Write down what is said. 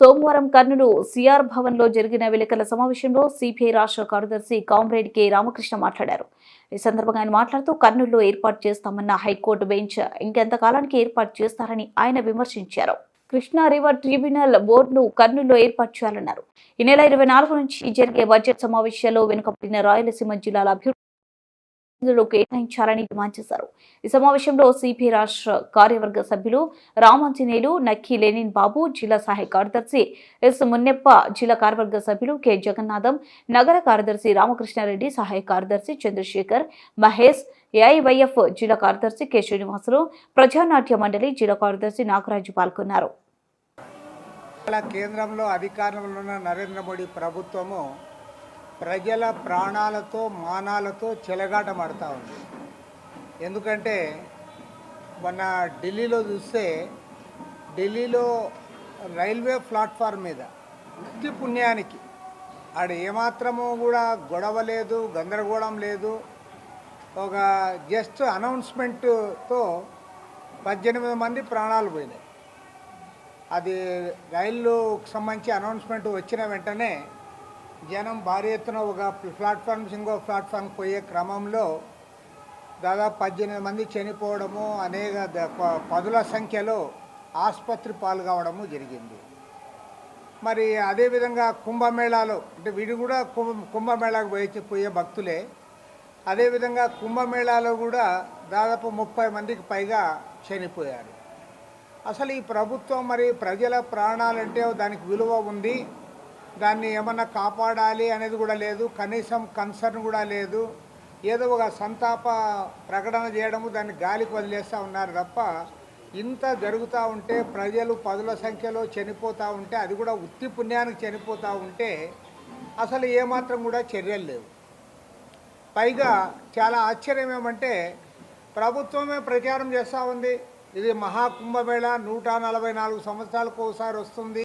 సోమవారం కర్నూలు సిఆర్ భవన్లో జరిగిన విలేకరుల సమావేశంలో సిపిఐ రాష్ట్ర కార్యదర్శి కామ్రేడ్ కె రామకృష్ణ మాట్లాడారు. ఈ సందర్భంగా ఆయన మాట్లాడుతూ కర్నూలులో ఏర్పాటు చేస్తామన్న హైకోర్టు బెంచ్ ఇంకెంతకాలానికి ఏర్పాటు చేస్తారని ఆయన విమర్శించారు. కృష్ణా రివర్ ట్రిబ్యునల్ బోర్డును కర్నూలులో ఏర్పాటు చేయాలన్నారు. ఈ నెల ఇరవై నాలుగు నుంచి జరిగే బడ్జెట్ సమావేశాల్లో వెనుకబడిన రాయలసీమ జిల్లాల అభివృద్ధి నిధులు కేటాయించాలని డిమాండ్ చేశారు ఈ సమావేశంలో సిపి రాష్ట్ర కార్యవర్గ సభ్యులు రామాంజనేయులు నక్కి లెనిన్ బాబు జిల్లా సహాయ కార్యదర్శి ఎస్ మున్నెప్ప జిల్లా కార్యవర్గ సభ్యులు కె జగన్నాథం నగర కార్యదర్శి రామకృష్ణారెడ్డి సహాయ కార్యదర్శి చంద్రశేఖర్ మహేష్ ఏఐవైఎఫ్ జిల్లా కార్యదర్శి కె శ్రీనివాసులు ప్రజానాట్య మండలి జిల్లా కార్యదర్శి నాగరాజు పాల్గొన్నారు. కేంద్రంలో అధికారంలో ఉన్న నరేంద్ర మోడీ ప్రభుత్వము ప్రజల ప్రాణాలతో మానాలతో చెలగాటమాడుతూ ఉంది. ఎందుకంటే మొన్న ఢిల్లీలో చూస్తే ఢిల్లీలో రైల్వే ప్లాట్ఫామ్ మీద ఉత్తి పుణ్యానికి ఆడ ఏమాత్రము కూడా గొడవ లేదు గందరగోళం లేదు. ఒక జస్ట్ అనౌన్స్మెంట్తో పద్దెనిమిది మంది ప్రాణాలు పోయినాయి. అది రైలుకు సంబంధించి అనౌన్స్మెంట్ వచ్చిన వెంటనే జనం భారీ ఎత్తున ఒక ప్లాట్ఫామ్ నుంచి ఇంకో ప్లాట్ఫామ్కి పోయే క్రమంలో దాదాపు పద్దెనిమిది మంది చనిపోవడము అనేక ప- పదుల సంఖ్యలో ఆసుపత్రి పాలు కావడము జరిగింది. మరి అదేవిధంగా కుంభమేళాలో అంటే వీడు కూడా కుంభ కుంభమేళాకు పోయి పోయే భక్తులే. అదేవిధంగా కుంభమేళాలో కూడా దాదాపు ముప్పై మందికి పైగా చనిపోయారు. అసలు ఈ ప్రభుత్వం మరి ప్రజల ప్రాణాలంటే దానికి విలువ ఉంది. దాన్ని ఏమన్నా కాపాడాలి అనేది కూడా లేదు. కనీసం కన్సర్న్ కూడా లేదు. ఏదో ఒక సంతాప ప్రకటన చేయడము దాన్ని గాలికి వదిలేస్తూ ఉన్నారు తప్ప ఇంత జరుగుతూ ఉంటే ప్రజలు పదుల సంఖ్యలో చనిపోతూ ఉంటే అది కూడా ఉత్తి పుణ్యానికి చనిపోతూ ఉంటే అసలు ఏమాత్రం కూడా చర్యలు లేవు. పైగా చాలా ఆశ్చర్యం ఏమంటే ప్రభుత్వమే ప్రచారం చేస్తూ ఉంది. ఇది మహాకుంభమేళ నూట నలభై నాలుగు సంవత్సరాలకు ఒకసారి వస్తుంది.